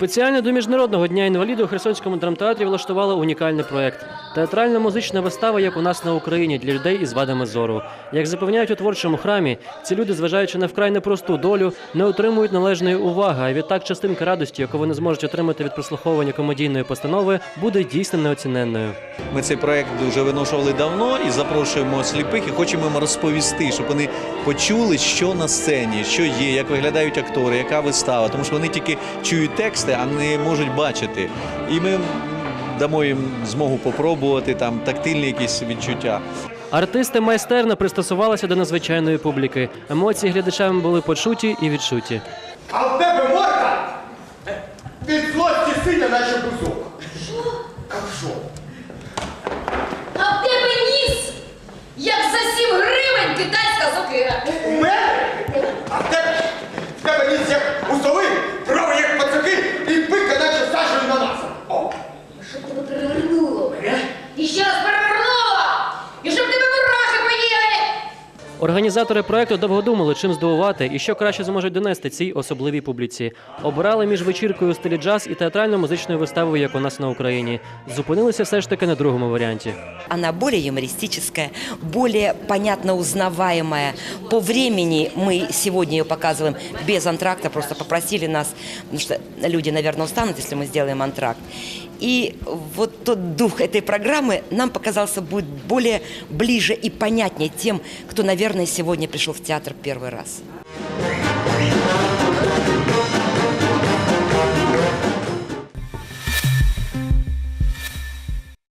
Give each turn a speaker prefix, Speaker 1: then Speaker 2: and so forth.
Speaker 1: Спеціально до міжнародного дня інваліду у Херсонському драмтеатрі влаштували унікальний проект театральна музична вистава, як у нас на Україні, для людей із вадами зору. Як запевняють у творчому храмі, ці люди, зважаючи на вкрай непросту долю, не отримують належної уваги. А відтак частинка радості, яку вони зможуть отримати від прослуховування комедійної постанови, буде дійсно неоціненною.
Speaker 2: Ми цей проект вже виношували давно і запрошуємо сліпих і хочемо їм розповісти, щоб вони почули, що на сцені, що є, як виглядають актори, яка вистава. Тому що вони тільки чують тексти, а не можуть бачити. І ми дамо їм змогу попробувати там тактильні якісь відчуття.
Speaker 1: Артисти майстерно пристосувалися до надзвичайної публіки. Емоції глядачам були почуті і відчуті.
Speaker 3: А в тебе морда від злості синя, наче бузок. Що? А що?
Speaker 4: А в тебе ніс, як за сім гривень китайська сокира.
Speaker 3: У мене? А в тебе? В тебе ніс як у сови, брови як пацаки і пика, наче сажею на нас. О,
Speaker 4: Щоб тебе перевернуло І ще раз перевернуло. І щоб тебе мурахи поїли.
Speaker 1: Організатори проекту довго думали, чим здивувати і що краще зможуть донести цій особливій публіці. Обирали між вечіркою у стилі джаз і театрально-музичною виставою, як у нас на Україні. Зупинилися все ж таки на другому варіанті.
Speaker 5: Она более юмористическая, более понятно узнаваемая. По времени мы сегодня ее показываем без антракта, просто попросили нас, потому что люди, наверное, устанут, если мы сделаем антракт. И вот тот дух этой программы нам показался будет более ближе и понятнее тем, кто, наверное, сегодня пришел в театр первый раз.